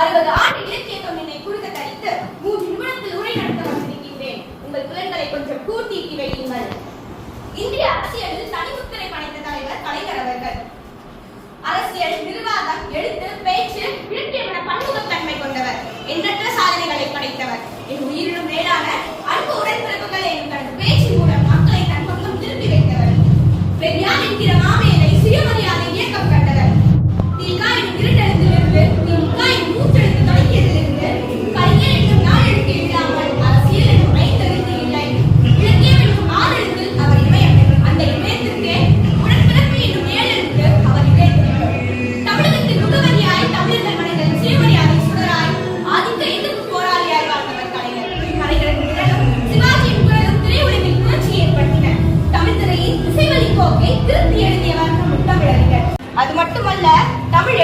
அறுபது ஆண்டு இலக்கிய என்னை குறுக்க கழித்து மூன்று நிமிடத்தில் உரை நடத்த வந்திருக்கின்றேன். உங்கள் புலன்களை கொஞ்சம் கூட்டி வையுங்கள். இந்திய அரசியலில் தனிமுத்திரை படைத்த தலைவர் கலைஞர் அது மட்டுமல்ல தமிழ்